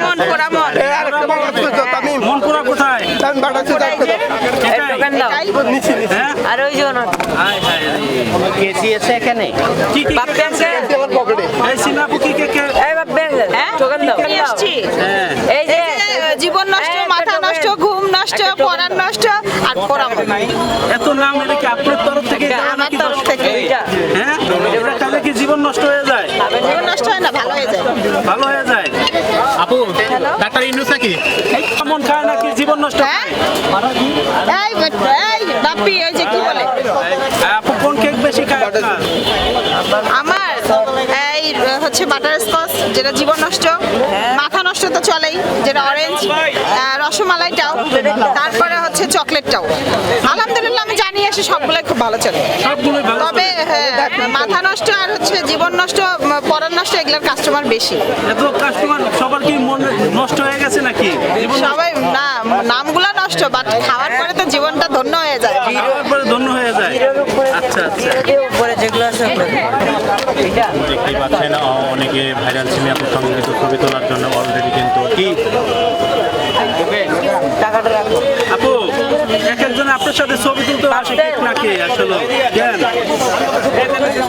পোড়ামন পোড়ামন মনপুরা কোথায়? আর ওই যে রে। কেসি আছে এখানে? কি কি বাপ ব্যাংকে এই সিনাপু কি কে কে? এই বাপ হ্যাঁ? টোকেন দাও। নিয়ে এসছি এই যে জীবন নষ্ট মাথা নষ্ট ঘুম নষ্ট পড়ার নষ্ট আর পোড়ামন এত নাম এটা কি আপনার তরফ থেকে আমার তরফ থেকে। হ্যাঁ? তাহলে কি জীবন নষ্ট হয়ে যায়? জীবন নষ্ট হয় না ভালো হয়ে যায়। ভালো হয়ে যায় আপু ডাক্তার ইউনুস নাকি কেমন খায় নাকি? জীবন নষ্ট হ্যাঁ? এই এই বাপ্পি ওই যে কি বলে? আপু কোন কেক বেশি খায় আমার এই হচ্ছে বাটার স্কচ যেটা জীবন নষ্ট। মাথা নষ্ট তো চলেই যেটা অরেঞ্জ রসমালাইটাও। তারপরে হচ্ছে চকলেটটাও আলহামদুলিল্লাহ আমি জানি আসে সবগুলোই খুব ভালো চলে। সবগুলোই ভালো তবে হ্যাঁ, মাথা নষ্ট আর হচ্ছে জীবন নষ্ট এগুলোর কাস্টমার বেশি। এত কাস্টমার সবার কি মন নষ্ট হয়ে গেছে নাকি? সবাই না নামগুলো নষ্ট বাট খাওয়ার পরে তো জীবনটা ধন্য হয়ে যায়। খাওয়ার পরে ধন্য হয়ে যায়। আচ্ছা আচ্ছা। উপরে যেগুলো আছে। দেখতেই পাচ্ছেন অনেকে ভাইরাল সিমিয়াপুর সঙ্গে কিন্তু ছবি তোলার জন্য অলরেডি কিন্তু কি? টাকাটা রাখো আপু এক একজন আপনার সাথে ছবি তুলতে আসে নাকি আসলে?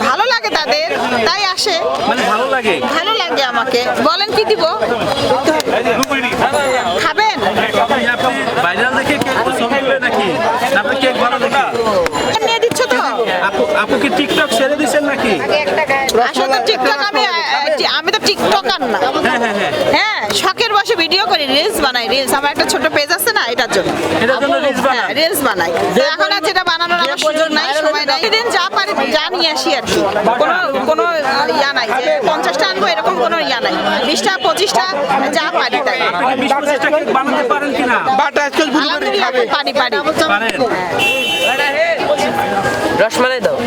ভালো তাদের তাই আসে। মানে ভালো লাগে। ভালো লাগে আমাকে। বলেন কি দিব? খাবেন? ভাইরাল দেখে কেক পছন্দ নাকি? আপনি কেক ভালো দেখে নিয়ে দিচ্ছ তো? আপু আপু কি টিকটক ছেড়ে নাকি? আসলে তো টিকটক আমি আমি তো টিকটকার না। হ্যাঁ হ্যাঁ হ্যাঁ। হ্যাঁ শখের বসে ভিডিও করি রিলস বানাই রিলস আমার একটা ছোট পেজ আছে না এটার জন্য? হ্যাঁ রিলস বানাই। তো এখন আর যেটা বানানোর আমার সুযোগ নাই সময় নাই। দিন যা পারি যা নিয়ে আসি আর কি। কোনো কোনো ইয়া নাই যে পঞ্চাশটা আনব এরকম কোনো ইয়া নাই। বিশটা পঁচিশটা যা পারি তাই। বানাতে পারেন কিনা? পারি পারি পারেন। রসমালাই দাও।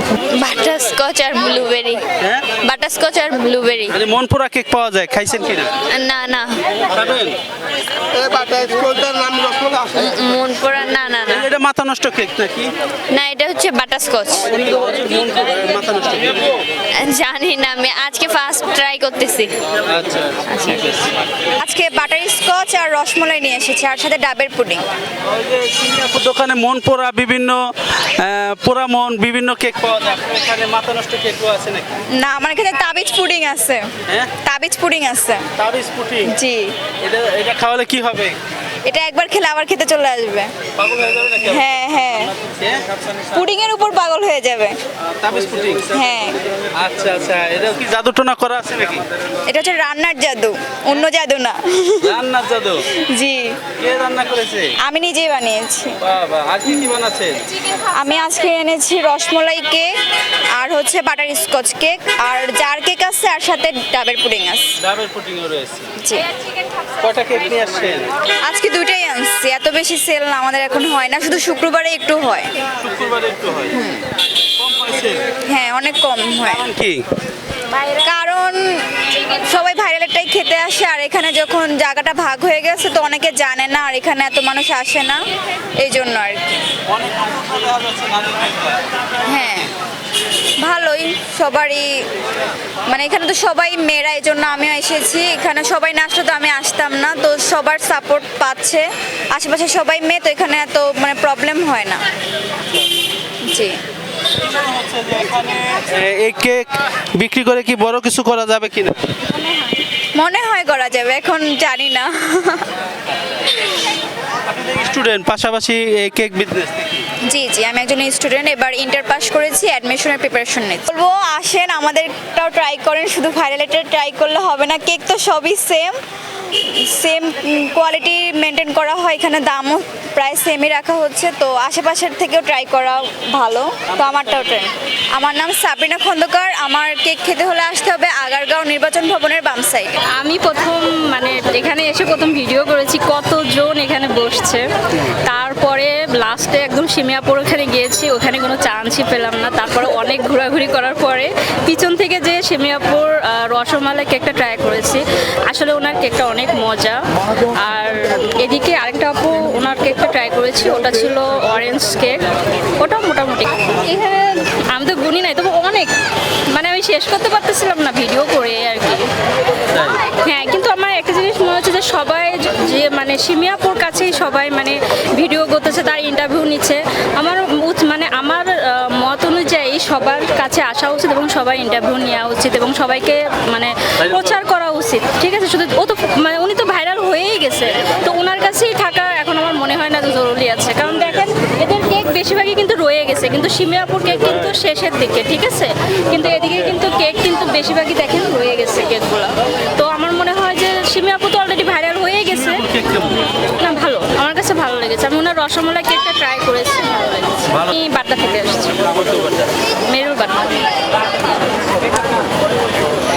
বাটারস্কচ আর ব্লুবেরি হ্যাঁ? বাটারস্কচ আর ব্লুবেরি মানে মন পোড়া কেক পাওয়া যায় খাইছেন কিনা না? না খাবেন? মন পড়া না না না। এটা মাথা নষ্ট কেক নাকি? না এটা হচ্ছে বাটারস্কচ। মাথা নষ্ট জানি না আমি আজকে ফার্স্ট ট্রাই করতেছি। আচ্ছা ঠিক আছে। আজকে বাটার স্কচ আর রসমলাই নিয়ে এসেছে আর সাথে ডাবের পুডিং। দোকানে মন পোড়া বিভিন্ন পোড়া মন বিভিন্ন কেক পাওয়া যায়। এখানে মাথা নষ্ট কেকও আছে নাকি? না আমার এখানে তাবিজ পুডিং আছে। হ্যাঁ? তাবিজ পুডিং আছে। তাবিজ পুডিং? জি। এটা এটা খাওয়ালে কি হবে? এটা একবার খেলে আবার খেতে চলে আসবে। হয়ে হ্যাঁ? পুডিং এর উপর পাগল হয়ে যাবে। হ্যাঁ। আচ্ছা আচ্ছা। এটা কি জাদু টোনা করা আছে নাকি? এটা হচ্ছে রান্নার জাদু অন্য জাদু না। রান্নার জাদু? জি। কে রান্না করেছে? আমি নিজেই বানিয়েছি। বাহ আর কি বানাচ্ছেন আমি আজকে এনেছি রসমলাই কেক আর হচ্ছে বাটার স্কচ কেক আর জার কেক আছে আর সাথে ডাবের পুডিং আছে। ডাবের পুটিংও রয়েছে। জি। কয়টা কেক নিয়ে আসছেন? আজকে দুইটাই আনছি। এত বেশি সেল না আমাদের এখন হয় না শুধু শুক্রবারে একটু হয়। শুক্রবারে একটু হয়। কম হয়েছে হ্যাঁ অনেক কম হয়। কি? কারণ সবাই ভাইরালেরটাই খেতে আসে আর এখানে যখন জায়গাটা ভাগ হয়ে গেছে তো অনেকে জানে না আর এখানে এত মানুষ আসে না এই জন্য আর কি। হ্যাঁ। ভালোই সবারই মানে এখানে তো সবাই মেয়েরা এই জন্য আমিও এসেছি। এখানে সবাই না আসলে তো আমি আসতাম না তো সবার সাপোর্ট পাচ্ছে। আশেপাশে সবাই মেয়ে তো এখানে এত মানে প্রবলেম হয় না। জি। এ- এই কেক বিক্রি করে কি বড় কিছু করা যাবে কিনা? মনে হয় করা যাবে এখন জানি না। স্টুডেন্ট পাশাপাশি এই কেক বিজনেস জি জি আমি একজন স্টুডেন্ট এবার ইন্টার পাস করেছি অ্যাডমিশনের প্রিপারেশন নিচ্ছি। বলব আসেন আমাদেরটাও ট্রাই করেন শুধু ভাইরালেটার ট্রাই করলে হবে না কেক তো সবই সেম সেম কোয়ালিটি করা হয় এখানে দামও প্রায় সেমই রাখা হচ্ছে তো আশেপাশের থেকেও ট্রাই করা ভালো। তো আমারটাও ট্রাই আমার নাম সাবিনা খন্দকার আমার কেক খেতে হলে আসতে হবে আগারগাঁও নির্বাচন ভবনের বাম সাইডে আমি প্রথম মানে এখানে এসে প্রথম ভিডিও করেছি কতজন এখানে বসছে। তারপরে লাস্টে একদম সিমিয়াপুর ওখানে গিয়েছি ওখানে কোনো চান্সই পেলাম না। তারপরে অনেক ঘোরাঘুরি করার পরে পিছন থেকে যে সিমিয়াপুর আহ, রসমালাই কেকটা ট্রাই করেছি আসলে ওনার কেকটা অনেক মজা। আর এদিকে আরেকটা আপু ওনার কেকটা ট্রাই করেছি ওটা ছিল অরেঞ্জ কেক ওটা মোটামুটি। এখানে আমি তো গুনি নাই তবু অনেক। মানে আমি শেষ করতে পারতেছিলাম না ভিডিও করে আর কি। হ্যাঁ কিন্তু আমার একটা জিনিস মনে হচ্ছে যে সবাই যে মানে সিমিয়াপুর কাছেই সবাই মানে ভিডিও করতেছে তার ইন্টারভিউ নিচ্ছে। আমার সবার কাছে আসা উচিত এবং সবাই ইন্টারভিউ নেওয়া উচিত এবং সবাইকে মানে প্রচার করা উচিত। ঠিক আছে? শুধু ও তো মানে উনি তো ভাইরাল হয়েই গেছে। তো ওনার কাছেই থাকা এখন আমার মনে হয় না যে জরুরি আছে। কারণ দেখেন এদের কেক বেশিরভাগই কিন্তু রয়ে গেছে। কিন্তু সিমিয়াপুর কেক কিন্তু শেষের দিকে ঠিক আছে? কিন্তু এদিকে কিন্তু কেক কিন্তু বেশিরভাগই দেখেন রয়ে গেছে কেকগুলো তো আমার মনে হয় যে সিমিয়াপুর তো অলরেডি ভাইরাল হয়ে গেছে। না ভালো আমার কাছে ভালো লেগেছে আমি ওনার রসমালাই কেকটা ট্রাই করেছি ভালো লেগেছে। আমি বাড্ডা থেকে এসেছি মেরুর বাড্ডা।